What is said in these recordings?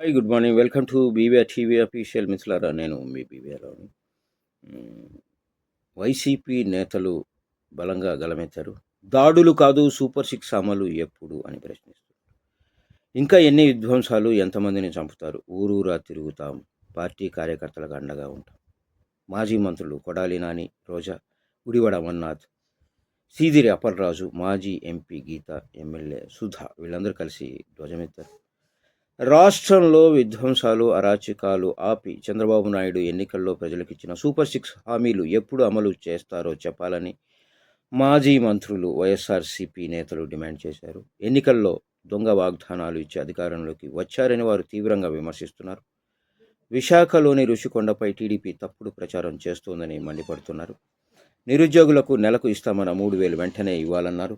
Hi good morning welcome to BVR TV official మిస్లారా నేను మీ బీవీఆర్ని YCP నేతలు బలంగా గలమెత్తారు. దాడులు కాదు సూపర్ సిక్స్ అమలు ఎప్పుడు అని ప్రశ్నిస్తారు ఇంకా ఎన్ని విధ్వంసాలు ఎంతమందిని చంపుతారు? ఊరూరా తిరుగుతాం. పార్టీ కార్యకర్తలకు అండగా ఉంటాం. మాజీ మంత్రులు కొడాలి నాని రోజా గుడివాడ అమర్నాథ్ సీదిరి అప్పలరాజు మాజీ ఎంపీ గీత ఎమ్మెల్యే సుధా వీళ్ళందరూ కలిసి ధ్వజమెత్తారు. రాష్ట్రంలో విధ్వంసాలు అరాచకాలు ఆపి చంద్రబాబు నాయుడు ఎన్నికల్లో ప్రజలకు ఇచ్చిన సూపర్ సిక్స్ హామీలు ఎప్పుడు అమలు చేస్తారో చెప్పాలని మాజీ మంత్రులు వైఎస్ఆర్సీపీ నేతలు డిమాండ్ చేశారు. ఎన్నికల్లో దొంగ వాగ్దానాలు ఇచ్చి అధికారంలోకి వచ్చారని వారు తీవ్రంగా విమర్శిస్తున్నారు. విశాఖలోని ఋషికొండపై టీడీపీ తప్పుడు ప్రచారం చేస్తోందని మండిపడుతున్నారు. నిరుద్యోగులకు నెలకు ఇస్తామన్న మూడు వేలు వెంటనే ఇవ్వాలన్నారు.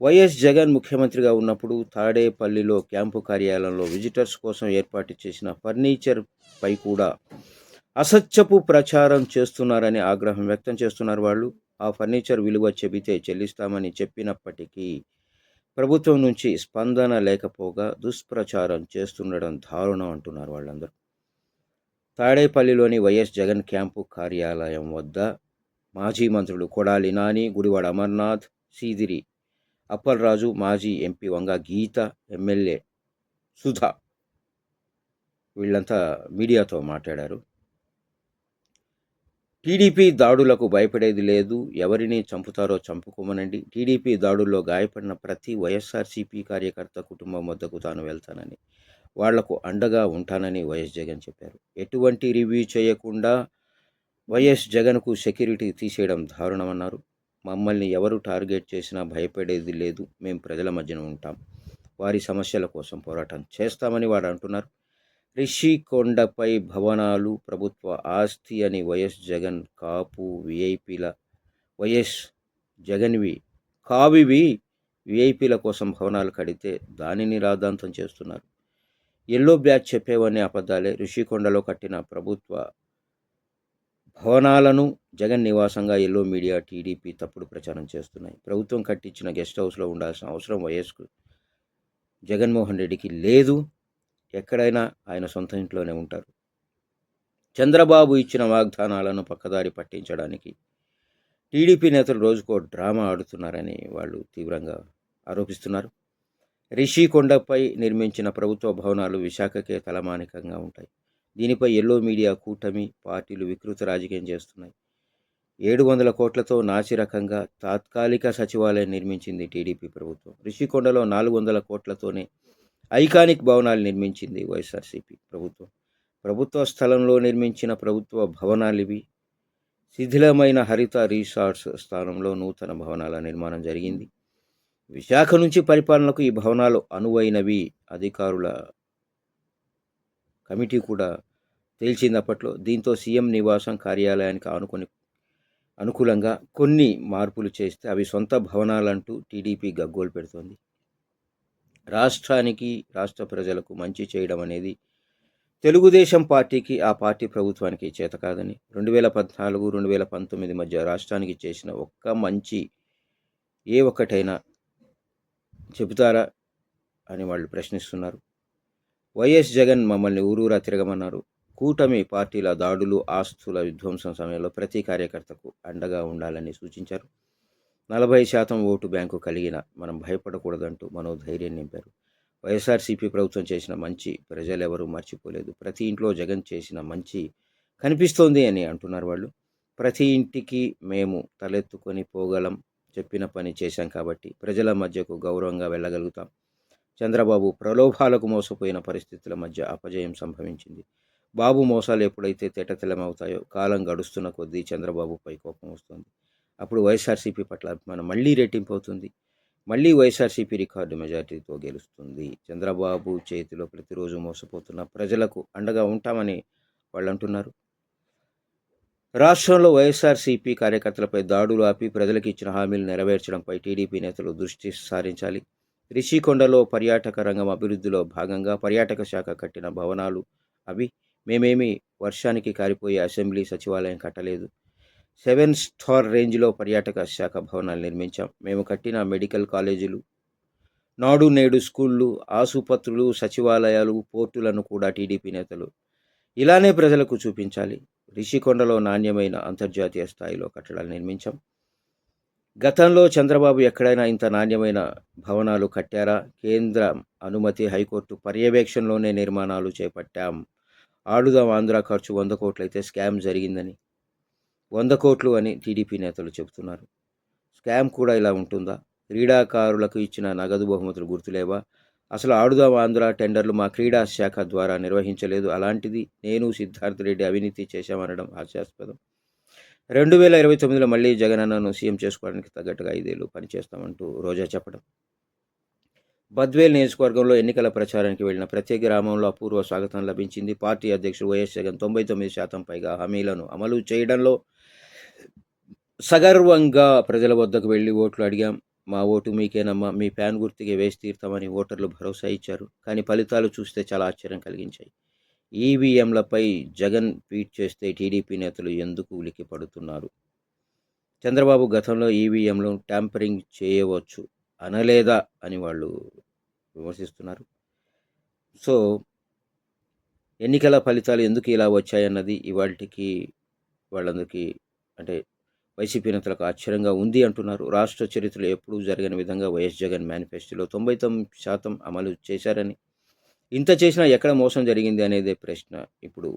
వైఎస్ జగన్ ముఖ్యమంత్రిగా ఉన్నప్పుడు తాడేపల్లిలో క్యాంపు కార్యాలయంలో విజిటర్స్ కోసం ఏర్పాటు చేసిన ఫర్నిచర్ పై కూడా అసత్యపు ప్రచారం చేస్తున్నారని ఆగ్రహం వ్యక్తం చేస్తున్నారు వాళ్ళు. ఆ ఫర్నిచర్ విలువ చెబితే చెల్లిస్తామని చెప్పినప్పటికీ ప్రభుత్వం నుంచి స్పందన లేకపోగా దుష్ప్రచారం చేస్తుండడం దారుణం అంటున్నారు వాళ్ళందరూ. తాడేపల్లిలోని వైఎస్ జగన్ క్యాంపు కార్యాలయం వద్ద మాజీ మంత్రులు కొడాలి నాని గుడివాడ అమర్నాథ్ సీదిరి అప్పలరాజు మాజీ ఎంపీ వంగ గీత ఎమ్మెల్యే సుధా వీళ్ళంతా మీడియాతో మాట్లాడారు. టీడీపీ దాడులకు భయపడేది లేదు. ఎవరిని చంపుతారో చంపుకోమనండి. టీడీపీ దాడుల్లో గాయపడిన ప్రతి వైఎస్ఆర్సీపీ కార్యకర్త కుటుంబం వద్దకు తాను వెళ్తానని వాళ్ళకు అండగా ఉంటానని వైఎస్ జగన్ చెప్పారు. ఎటువంటి రివ్యూ చేయకుండా వైఎస్ జగన్కు సెక్యూరిటీ తీసేయడం దారుణమన్నారు. మమ్మల్ని ఎవరు టార్గెట్ చేసినా భయపడేది లేదు. మేము ప్రజల మధ్యన ఉంటాం. వారి సమస్యల కోసం పోరాటం చేస్తామని వారు అంటున్నారు. రిషికొండపై భవనాలు ప్రభుత్వ ఆస్తి అని వైఎస్ జగన్ కాపు విఐపీల వైఎస్ జగన్వి కావివి విఐపీల కోసం భవనాలు కడితే దానిని రాద్ధాంతం చేస్తున్నారు. ఎల్లో బ్యాచ్ చెప్పేవన్నీ అబద్ధాలే. రిషికొండలో కట్టిన ప్రభుత్వ భవనాలను జగన్ నివాసంగా ఎల్లో మీడియా టీడీపీ తప్పుడు ప్రచారం చేస్తున్నాయి. ప్రభుత్వం కట్టించిన గెస్ట్ హౌస్లో ఉండాల్సిన అవసరం వైఎస్కు జగన్మోహన్ రెడ్డికి లేదు. ఎక్కడైనా ఆయన సొంత ఇంట్లోనే ఉంటారు. చంద్రబాబు ఇచ్చిన వాగ్దానాలను పక్కదారి పట్టించడానికి టీడీపీ నేతలు రోజుకో డ్రామా ఆడుతున్నారని వాళ్ళు తీవ్రంగా ఆరోపిస్తున్నారు. రిషికొండపై నిర్మించిన ప్రభుత్వ భవనాలు విశాఖకే తలమానికంగా ఉంటాయి. దీనిపై ఎల్లో మీడియా కూటమి పార్టీలు వికృత రాజకీయం చేస్తున్నాయి. ఏడు వందల కోట్లతో నాసి రకంగా తాత్కాలిక సచివాలయం నిర్మించింది టీడీపీ ప్రభుత్వం. రిషికొండలో నాలుగు వందల కోట్లతోనే ఐకానిక్ భవనాలు నిర్మించింది వైఎస్ఆర్సీపీ ప్రభుత్వం. ప్రభుత్వ స్థలంలో నిర్మించిన ప్రభుత్వ భవనాలు ఇవి శిథిలమైన హరిత రీసార్ట్స్ స్థానంలో నూతన భవనాల నిర్మాణం జరిగింది. విశాఖ నుంచి పరిపాలనకు ఈ భవనాలు అనువైనవి అధికారుల కమిటీ కూడా తేల్చింది అప్పట్లో. దీంతో సీఎం నివాసం కార్యాలయానికి ఆనుకొని అనుకూలంగా కొన్ని మార్పులు చేస్తే అవి సొంత భవనాలంటూ టీడీపీ గగ్గోలు పెడుతోంది. రాష్ట్రానికి రాష్ట్ర ప్రజలకు మంచి చేయడం అనేది తెలుగుదేశం పార్టీకి ఆ పార్టీ ప్రభుత్వానికి చేత కాదని. రెండు వేల పద్నాలుగు రెండు వేల పంతొమ్మిది మధ్య రాష్ట్రానికి చేసిన ఒక్క మంచి ఏ ఒక్కటైనా చెబుతారా అని వాళ్ళు ప్రశ్నిస్తున్నారు. వైఎస్ జగన్ మమ్మల్ని ఊరూరా తిరగమన్నారు. కూటమి పార్టీల దాడులు ఆస్తుల విధ్వంసం సమయంలో ప్రతి కార్యకర్తకు అండగా ఉండాలని సూచించారు. నలభై శాతం ఓటు బ్యాంకు కలిగిన మనం భయపడకూడదంటూ మనోధైర్యం నింపారు. వైఎస్ఆర్సీపీ ప్రభుత్వం చేసిన మంచి ప్రజలెవరూ మర్చిపోలేదు. ప్రతి ఇంట్లో జగన్ చేసిన మంచి కనిపిస్తోంది అని అంటున్నారు వాళ్ళు. ప్రతి ఇంటికి మేము తలెత్తుకొని పోగలం చెప్పిన పని చేశాం కాబట్టి ప్రజల మధ్యకు గౌరవంగా వెళ్ళగలుగుతాం. చంద్రబాబు ప్రలోభాలకు మోసపోయిన పరిస్థితుల మధ్య అపజయం సంభవించింది. బాబు మోసాలు ఎప్పుడైతే తెటతెలమవుతాయో కాలం గడుస్తున్న కొద్దీ చంద్రబాబుపై కోపం వస్తుంది. అప్పుడు వైఎస్ఆర్సీపీ పట్ల అభిమానం మళ్ళీ రెట్టింపు అవుతుంది మళ్ళీ వైఎస్ఆర్సీపీ రికార్డు మెజార్టీతో గెలుస్తుంది. చంద్రబాబు చేతిలో ప్రతిరోజు మోసపోతున్న ప్రజలకు అండగా ఉంటామని వాళ్ళు అంటున్నారు రాష్ట్రంలో వైఎస్ఆర్సీపీ కార్యకర్తలపై దాడులు ఆపి ప్రజలకు ఇచ్చిన హామీలు నెరవేర్చడంపై టీడీపీ నేతలు దృష్టి సారించాలి. రిషికొండలో పర్యాటక రంగం అభివృద్ధిలో భాగంగా పర్యాటక శాఖ కట్టిన భవనాలు అవి మేమేమి వర్షానికి కారిపోయే అసెంబ్లీ సచివాలయం కట్టలేదు. సెవెన్ స్టార్ రేంజ్లో పర్యాటక శాఖ భవనాలు నిర్మించాం. మేము కట్టిన మెడికల్ కాలేజీలు నాడు నేడు స్కూళ్ళు ఆసుపత్రులు సచివాలయాలు పోర్టులను కూడా టీడీపీ నేతలు ఇలానే ప్రజలకు చూపించాలి. రిషికొండలో నాణ్యమైన అంతర్జాతీయ స్థాయిలో కట్టడాలు నిర్మించాం. గతంలో చంద్రబాబు ఎక్కడైనా ఇంత నాణ్యమైన భవనాలు కట్టారా? కేంద్ర అనుమతి హైకోర్టు పర్యవేక్షణలోనే నిర్మాణాలు చేపట్టాం. ఆడుదాం ఆంధ్ర ఖర్చు వంద కోట్లయితే స్కామ్ జరిగిందని. వంద కోట్లు అని టీడీపీ నేతలు చెబుతున్నారు. స్కామ్ కూడా ఇలా ఉంటుందా? క్రీడాకారులకు ఇచ్చిన నగదు బహుమతులు గుర్తులేవా? అసలు ఆడుదాం ఆంధ్ర టెండర్లు మా క్రీడా శాఖ ద్వారా నిర్వహించలేదు. అలాంటిది నేను సిద్ధార్థ రెడ్డి అవినీతి చేశామనడం హాస్యాస్పదం. రెండు వేల ఇరవై తొమ్మిదిలో మళ్ళీ జగన్ అన్నను సీఎం చేసుకోవడానికి తగ్గట్టుగా ఐదేళ్ళు పనిచేస్తామంటూ రోజా చెప్పడం. బద్వేల్ నియోజకవర్గంలో ఎన్నికల ప్రచారానికి వెళ్ళిన ప్రతి గ్రామంలో అపూర్వ స్వాగతం లభించింది. పార్టీ అధ్యక్షుడు వైఎస్ జగన్ తొంభై తొమ్మిది శాతం పైగా హామీలను అమలు చేయడంలో సగర్వంగా ప్రజల వద్దకు వెళ్ళి ఓట్లు అడిగాం. మా ఓటు మీకేనమ్మా మీ ప్యాన్ గుర్తుకే వేసి తీరుతామని ఓటర్లు భరోసా ఇచ్చారు. కానీ ఫలితాలు చూస్తే చాలా ఆశ్చర్యం కలిగించాయి. ఈవీఎంలపై జగన్ ట్వీట్ చేస్తే టీడీపీ నేతలు ఎందుకు ఉలికి పడుతున్నారు చంద్రబాబు గతంలో ఈవీఎంలో ట్యాంపరింగ్ చేయవచ్చు అనలేదా అని వాళ్ళు విమర్శిస్తున్నారు. సో ఎన్నికల ఫలితాలు ఎందుకు ఇలా వచ్చాయన్నది ఇవాటికి వాళ్ళందరికీ అంటే వైసీపీ నేతలకు ఆశ్చర్యంగా ఉంది అంటున్నారు. రాష్ట్ర చరిత్రలో ఎప్పుడూ జరగని విధంగా వైఎస్ జగన్ మేనిఫెస్టోలో తొంభై తొమ్మిది శాతం అమలు చేశారని ఇంత చేసినా ఎక్కడ మోసం జరిగింది అనేదే ప్రశ్న. ఇప్పుడు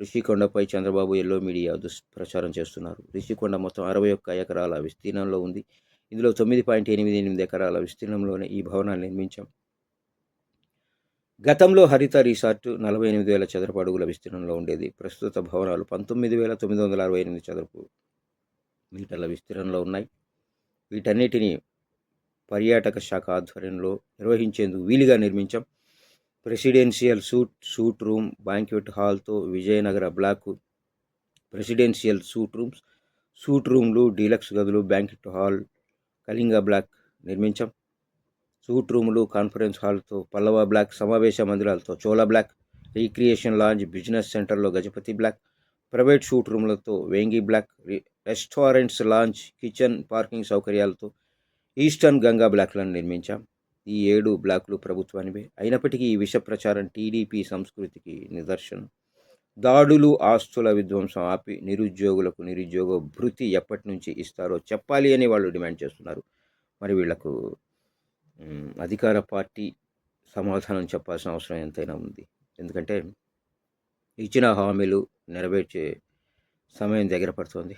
రిషికొండపై చంద్రబాబు ఎల్లో మీడియా దుష్ప్రచారం చేస్తున్నారు. రిషికొండ మొత్తం అరవై ఒక్క ఎకరాల విస్తీర్ణంలో ఉంది. ఇందులో తొమ్మిది పాయింట్ ఎనిమిది ఎనిమిది ఎకరాల విస్తీర్ణంలోనే ఈ భవనాన్ని నిర్మించాం. గతంలో హరిత రిసార్ట్ నలభై ఎనిమిది వేల చదరపు అడుగుల విస్తీర్ణంలో ఉండేది. ప్రస్తుత భవనాలు పంతొమ్మిది వేల తొమ్మిది వందల అరవై ఎనిమిది చదరపు మీటర్ల విస్తీర్ణంలో ఉన్నాయి. వీటన్నిటిని పర్యాటక శాఖ ఆధ్వర్యంలో నిర్వహించేందుకు వీలుగా నిర్మించాం. Presidential suite suite room banquet హాల్తో Vijayanagara block. Presidential suite rooms suite రూమ్లు డీలక్స్ గదులు బ్యాంక్వెట్ హాల్ కళింగ బ్లాక్ నిర్మించాం. సూట్ రూములు కాన్ఫరెన్స్ హాల్తో పల్లవ బ్లాక్ సమావేశ మందిరాలతో Chola block recreation lounge business సెంటర్లో Gajapati block private suite రూమ్లతో Vengi block restaurants lounge kitchen parking సౌకర్యాలతో eastern Ganga బ్లాక్లను నిర్మించాం. ఈ ఏడు బ్లాకులు ప్రభుత్వానివే. అయినప్పటికీ ఈ విష ప్రచారం టీడీపీ సంస్కృతికి నిదర్శనం. దాడులు ఆస్తుల విధ్వంసం ఆపి నిరుద్యోగులకు నిరుద్యోగ భృతి ఎప్పటి నుంచి ఇస్తారో చెప్పాలి అని వాళ్ళు డిమాండ్ చేస్తున్నారు. మరి వీళ్ళకు అధికార పార్టీ సమాధానం చెప్పాల్సిన అవసరం ఎంతైనా ఉంది. ఎందుకంటే ఇచ్చిన హామీలు నెరవేర్చే సమయం దగ్గర పడుతోంది.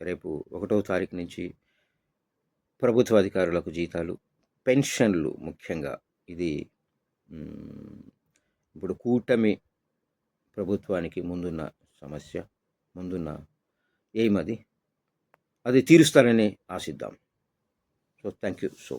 రేపు ఒకటో తారీఖు నుంచి ప్రభుత్వ అధికారులకు జీతాలు పెన్షన్లు ముఖ్యంగా. ఇది ఇప్పుడు కూటమి ప్రభుత్వానికి ముందున్న సమస్య ముందున్న ఏమది అది? అది తీరుస్తారని ఆశిద్దాం. So thank you so